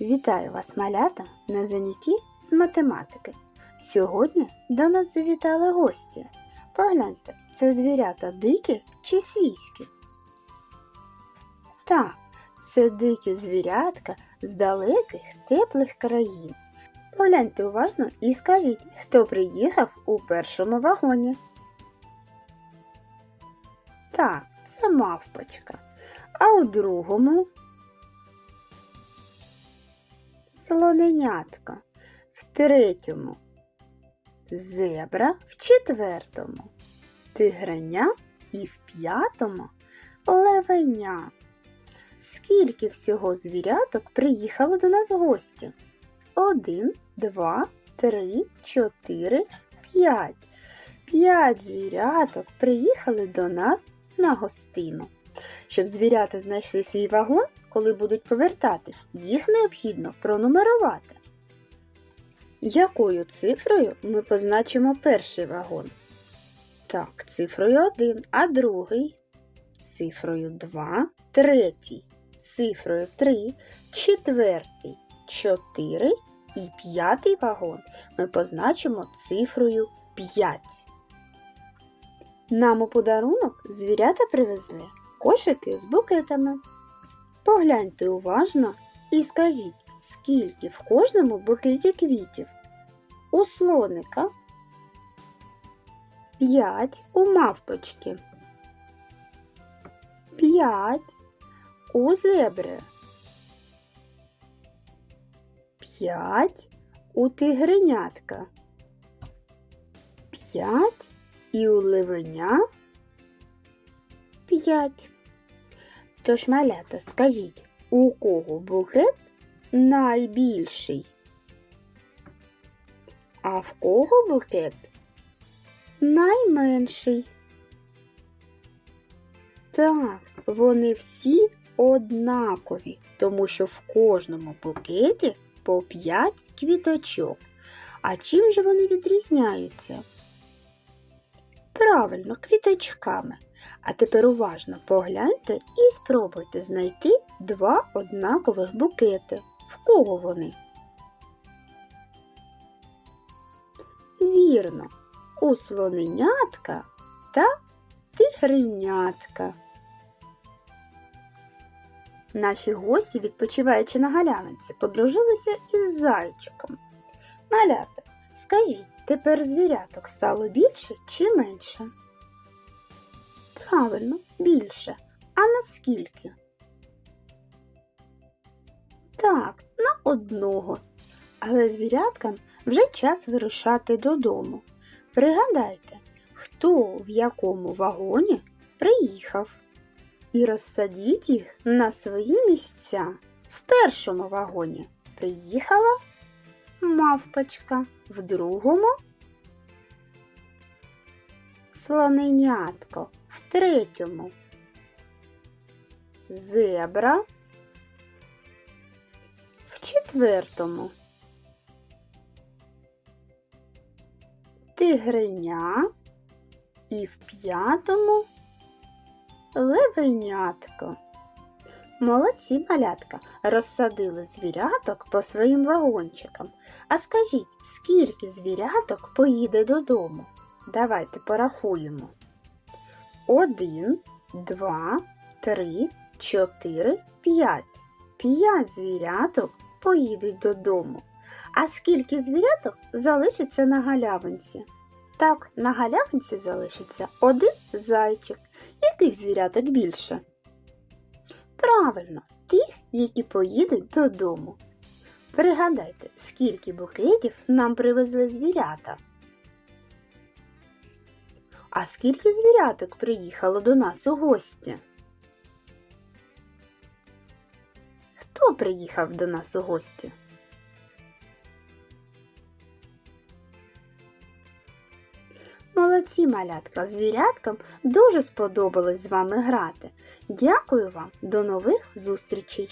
Вітаю вас, малята, на занятті з математики. Сьогодні до нас завітали гості. Погляньте, це звірята дикі чи свійські? Так, це дикі звірятка з далеких теплих країн. Погляньте уважно і скажіть, хто приїхав у першому вагоні. Так, це мавпочка. А у другому слоненятка, в третьому зебра, в четвертому тигреня і в п'ятому левеня. Скільки всього звіряток приїхало до нас в гості? Один, два, три, чотири, п'ять. П'ять звіряток приїхали до нас на гостину. Щоб звірята знайшли свій вагон, коли будуть повертатись, їх необхідно пронумерувати. Якою цифрою ми позначимо перший вагон? Так, цифрою 1, а другий цифрою 2, третій цифрою 3, четвертий 4 і п'ятий вагон ми позначимо цифрою 5. Нам у подарунок звірята привезли кошики з букетами. Погляньте уважно і скажіть, скільки в кожному букеті квітів. У слоника 5 у мавпочки. 5 у зебри. 5 у тигренятка. 5 і у ливеня 5. Тож, малята, скажіть, у кого букет найбільший? А в кого букет найменший? Так, вони всі однакові, тому що в кожному букеті по 5 квіточок. А чим же вони відрізняються? Правильно, квіточками. А тепер уважно погляньте і спробуйте знайти два однакових букети. В кого вони? Вірно, у слоненятка та тигренятка. Наші гості, відпочиваючи на галявинці, подружилися із зайчиком. Малята, скажіть, тепер звіряток стало більше чи менше? Правильно, більше. А наскільки? Так, на одного. Але звіряткам вже час вирушати додому. Пригадайте, хто в якому вагоні приїхав. І розсадіть їх на свої місця. В першому вагоні приїхала мавпочка, в другому слоненятко, в третьому зебра, в четвертому тигреня і в п'ятому левенятко. Молодці малятка розсадили звіряток по своїм вагончикам. А скажіть, скільки звіряток поїде додому? Давайте порахуємо. Один, два, три, чотири, п'ять. П'ять звіряток поїдуть додому. А скільки звіряток залишиться на галявинці? Так, на галявинці залишиться один зайчик. Яких звіряток більше? Правильно, тих, які поїдуть додому. Пригадайте, скільки букетів нам привезли звірята. А скільки звіряток приїхало до нас у гості? Хто приїхав до нас у гості? Молодці малятка, звіряткам дуже сподобалось з вами грати. Дякую вам, до нових зустрічей!